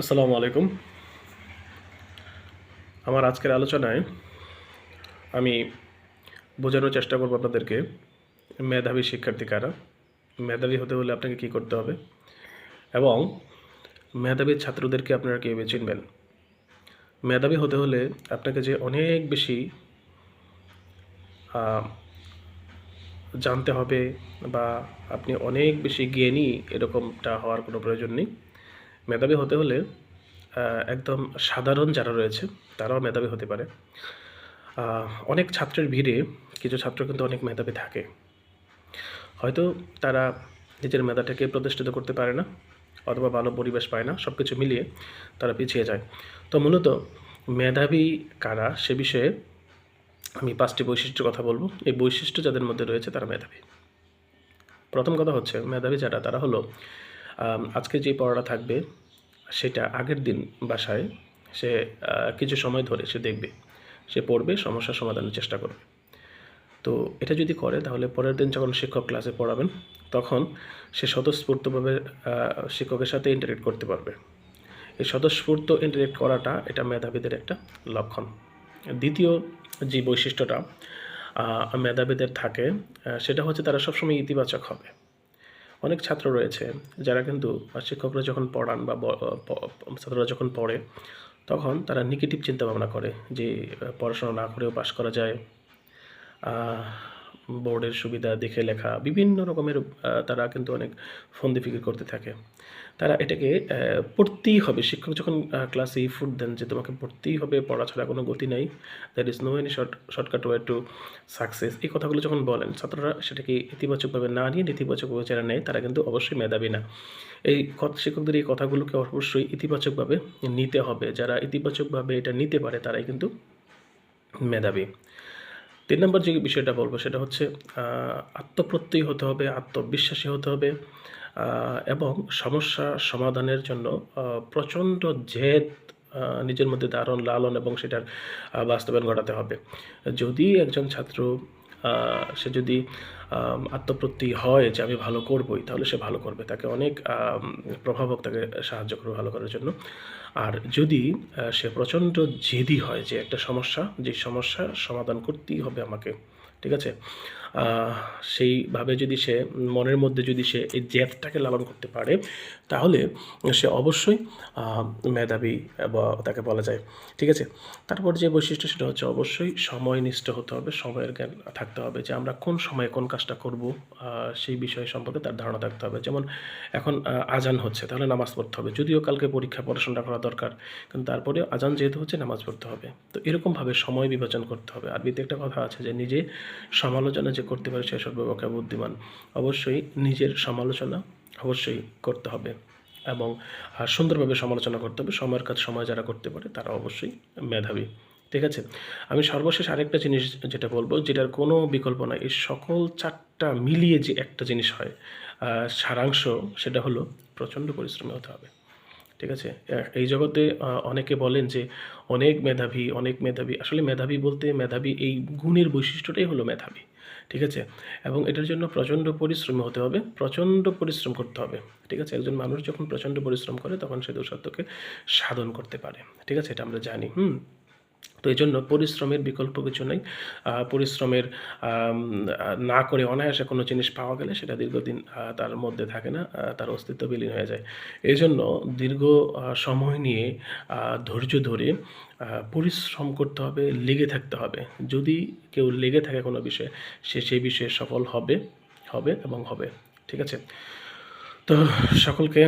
আসসালামু আলাইকুম। আমার আজকের আলোচনায় আমি বোঝানোর চেষ্টা করব আপনাদেরকে, মেধাবী শিক্ষার্থী কারা, মেধাবী হতে হলে আপনাকে কী করতে হবে, এবং মেধাবী ছাত্রদেরকে আপনারা কীভাবে চিনবেন। মেধাবী হতে হলে আপনাকে যে অনেক বেশি জানতে হবে বা আপনি অনেক বেশি জ্ঞানী এরকমটা হওয়ার কোনো প্রয়োজন নেই। মেধাবী হতে হলে একদম সাধারণ যারা রয়েছে, তারাও মেধাবী হতে পারে। অনেক ছাত্রের ভিড়ে কিছু ছাত্র কিন্তু অনেক মেধাবী থাকে। হয়তো তারা নিজের মেধাটাকে প্রতিষ্ঠিত করতে পারে না, অথবা ভালো পরিবেশ পায় না সব কিছু মিলিয়ে তারা পিছিয়ে যায়। তো মূলত মেধাবী কারা সে বিষয়ে আমি পাঁচটি বৈশিষ্ট্যের কথা বলব। এই বৈশিষ্ট্য যাদের মধ্যে রয়েছে তারা মেধাবী। প্রথম কথা হচ্ছে, মেধাবী যারা, তারা হলো আজকে যে পড়াটা থাকবে সেটা আগের দিন বাসায় সে কিছু সময় ধরে সে দেখবে। সে পড়বে, সমস্যার সমাধানের চেষ্টা করবে। তো এটা যদি করে, তাহলে পরের দিন যখন শিক্ষক ক্লাসে পড়াবেন, তখন সে স্বতঃস্ফূর্তভাবে শিক্ষকের সাথে ইন্টারেক্ট করতে পারবে। এই স্বতঃস্ফূর্ত ইন্টারেক্ট করাটা এটা মেধাবীদের একটা লক্ষণ। দ্বিতীয় যে বৈশিষ্ট্যটা মেধাবীদের থাকে সেটা হচ্ছে তারা সবসময় ইতিবাচক হবে। অনেক ছাত্র রয়েছে যারা কিন্তু শিক্ষকরা যখন পড়ান বা ছাত্ররা যখন পড়ে, তখন তারা নেগেটিভ চিন্তা ভাবনা করে যে পড়াশোনা না করেও পাশ করা যায়। বোর্ডের সুবিধা, দেখে লেখা, বিভিন্ন রকমের তারা কিন্তু অনেক ফন্দি ফিকির করতে থাকে। তারা এটাকে পড়তেই হবে। শিক্ষক যখন ক্লাসে ফুড দেন যে তোমাকে পড়তেই হবে পড়া ছাড়া কোনো গতি নাই that is no any short shortcut way to success এই কথাগুলো যখন বলেন, ছাত্ররা সেটাকে ইতিবাচকভাবে না নিয়ে নেতিবাচকভাবে যারা নেয়, তারা কিন্তু অবশ্যই মেধাবী না। এই শিক্ষকদের এই কথাগুলোকে অবশ্যই ইতিবাচকভাবে নিতে হবে। যারা ইতিবাচকভাবে এটা নিতে পারে, তারাই কিন্তু মেধাবী। তিন নম্বর যে বিষয়টা বলব সেটা হচ্ছে আত্মপ্রত্যয়ী হতে হবে, আত্মবিশ্বাসী হতে হবে এবং সমস্যা সমাধানের জন্য প্রচণ্ড জেদ নিজের মধ্যে দারণ লালন এবং সেটার বাস্তবায়ন ঘটাতে হবে। যদি একজন ছাত্র সে যদি আত্মপ্রত্যি হয় যে আমি ভালো করবই, তাহলে সে ভালো করবে। তাকে অনেক প্রভাবক তাকে সাহায্য করবে ভালো করার জন্য। আর যদি সে প্রচণ্ড জেদি হয় যে একটা সমস্যা, যে সমস্যা সমাধান করতেই হবে আমাকে, ঠিক আছে? সেইভাবে যদি সে মনের মধ্যে যদি সে এই জেদটাকে লালন করতে পারে, তাহলে সে অবশ্যই মেধাবী বা তাকে বলা যায়। ঠিক আছে? তারপর যে বৈশিষ্ট্য সেটা হচ্ছে অবশ্যই সময়নিষ্ঠ হতে হবে, সময়ের জ্ঞান থাকতে হবে যে আমরা কোন সময়ে কোন কাজটা করব সেই বিষয় সম্পর্কে তার ধারণা থাকতে হবে। যেমন এখন আজান হচ্ছে, তাহলে নামাজ পড়তে হবে। যদিও কালকে পরীক্ষা পড়াশোনা করা দরকার, কিন্তু তারপরে আজান যেহেতু হচ্ছে নামাজ পড়তে হবে। তো এরকমভাবে সময় বিবেচন করতে হবে। আরবিতে একটা কথা আছে যে নিজে সমালোচনা যে করতে পারে সে সর্বপক্ষে বুদ্ধিমান। অবশ্যই নিজের সমালোচনা অবশ্যই করতে হবে এবং সুন্দরভাবে সমালোচনা করতে হবে। সময়ের কাজ সময় যারা করতে পারে তারা অবশ্যই মেধাবী। ঠিক আছে? আমি সর্বশেষ আরেকটা জিনিস যেটা বলব, যেটার কোনো বিকল্প নাই। এই সকল চারটা মিলিয়ে যে একটা জিনিস হয় সারাংশ, সেটা হলো প্রচণ্ড পরিশ্রমী হতে হবে। ঠিক আছে? এই জগতে অনেকে বলেন যে অনেক মেধাবী অনেক মেধাবী। আসলে মেধাবী বলতে মেধাবী এই গুণের বৈশিষ্ট্যটাই হলো মেধাবী। ঠিক আছে? এবং এটার জন্য প্রচণ্ড পরিশ্রম হতে হবে, প্রচণ্ড পরিশ্রম করতে হবে, ঠিক আছে? একজন মানুষ যখন প্রচণ্ড পরিশ্রম করে, তখন সে দুঃসাধ্যকে সাধন করতে পারে, ঠিক আছে? এটা আমরা জানি, হুম? তো এই জন্য পরিশ্রমের বিকল্প কিছু নেই। পরিশ্রমের না করে অনায়াসে কোনো জিনিস পাওয়া গেলে সেটা দীর্ঘদিন তার মধ্যে থাকে না তার অস্তিত্ব বিলীন হয়ে যায়। এই জন্য দীর্ঘ সময় নিয়ে ধৈর্য ধরে পরিশ্রম করতে হবে, লেগে থাকতে হবে। যদি কেউ লেগে থাকে কোনো বিষয়ে, সে সেই বিষয়ে সফল হবে হবে এবং হবে। ঠিক আছে? তো সকলকে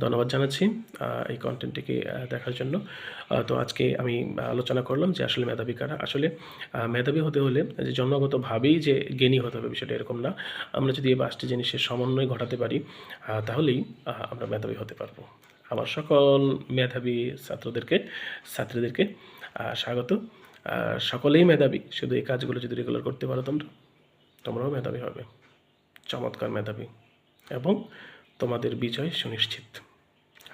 ধন্যবাদ জানাচ্ছি এই কন্টেন্টটিকে দেখার জন্য। তো আজকে আমি আলোচনা করলাম যে আসলে মেধাবী কারা। আসলে মেধাবী হতে হলে যে জন্মগতভাবেই যে জ্ঞানী হতে হবে বিষয়টা এরকম না। আমরা যদি এই পাঁচটি জিনিসের সমন্বয় ঘটাতে পারি তাহলেই আমরা মেধাবী হতে পারব। আমার সকল মেধাবী ছাত্রদেরকে, ছাত্রীদেরকে স্বাগত। সকলেই মেধাবী, শুধু এই কাজগুলো যদি রেগুলার করতে পারো তোমরা, তোমরাও মেধাবী হবে। চমৎকার মেধাবী। এবং তোমাদের বিজয় সুনিশ্চিত।